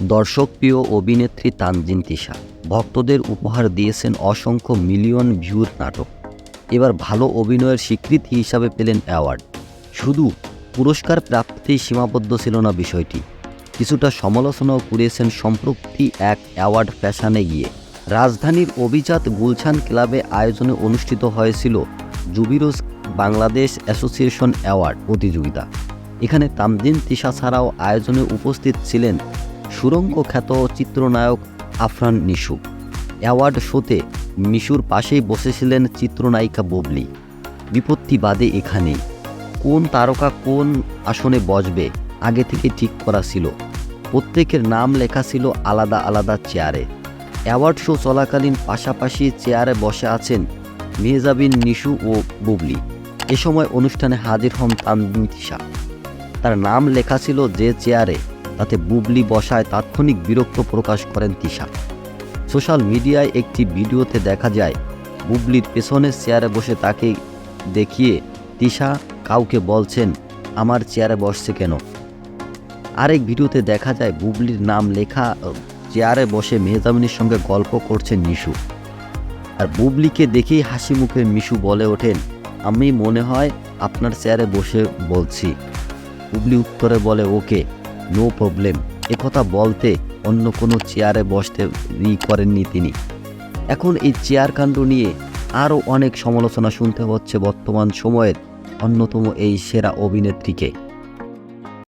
দর্শকপ্রিয় অভিনেত্রী তানজিন তিশা, ভক্তদের উপহার দিয়েছেন অসংখ্য মিলিয়ন ভিউর নাটক। এবার ভালো অভিনয়ের স্বীকৃতি হিসাবে পেলেন অ্যাওয়ার্ড। শুধু পুরস্কার প্রাপ্তিতেই সীমাবদ্ধ ছিল না বিষয়টি। কিছুটা সমালোচনাও কুড়িয়েছেন সম্প্রতি এক অ্যাওয়ার্ড ফ্যাশনে গিয়ে। রাজধানীর অভিজাত গুলশান ক্লাবে আয়োজনে অনুষ্ঠিত হয়েছিল জুবিরোজ বাংলাদেশ অ্যাসোসিয়েশন অ্যাওয়ার্ড প্রতিযোগিতা। এখানে তামদিন তিশা ছাড়াও আয়োজনে উপস্থিত ছিলেন সুরঙ্গ খ্যাত চিত্রনায়ক আফরান নিশু। অ্যাওয়ার্ড শোতে মিশুর পাশেই বসেছিলেন চিত্রনায়িকা ববলি। বিপত্তি বাদে এখানেই কোন তারকা কোন আসনে বসবে আগে থেকে ঠিক করা ছিল। প্রত্যেকের নাম লেখা ছিল আলাদা আলাদা চেয়ারে। অ্যাওয়ার্ড শো চলাকালীন পাশাপাশি চেয়ারে বসে আছেন মেহজাবিন নিশু ও বুবলি। এ সময় অনুষ্ঠানে হাজির হন তানদিন তিশা। তার নাম লেখা ছিল যে চেয়ারে তাতে বুবলি বসায় তাৎক্ষণিক বিরক্ত প্রকাশ করেন তিশা। সোশ্যাল মিডিয়ায় একটি ভিডিওতে দেখা যায়, বুবলির পেছনের চেয়ারে বসে তাকে দেখিয়ে তিশা কাউকে বলছেন, আমার চেয়ারে বসছে কেন? আরেক ভিডিওতে দেখা যায়, বুবলির নাম লেখা চেয়ারে বসে মেহজামিনের সঙ্গে গল্প করছেন নিশু। আর বুবলিকে দেখেই হাসি মুখে মিশু বলে ওঠেন, আমি মনে হয় আপনার চেয়ারে বসে বলছি। বুবলি উত্তরে বলে, ওকে। নো প্রবলেম একথা বলতে অন্য কোনো চেয়ারে বসতে ই করেননি তিনি। এখন এই চেয়ার কাণ্ড নিয়ে আরও অনেক সমালোচনা শুনতে হচ্ছে বর্তমান সময়ের অন্যতম এই সেরা অভিনেত্রীকে।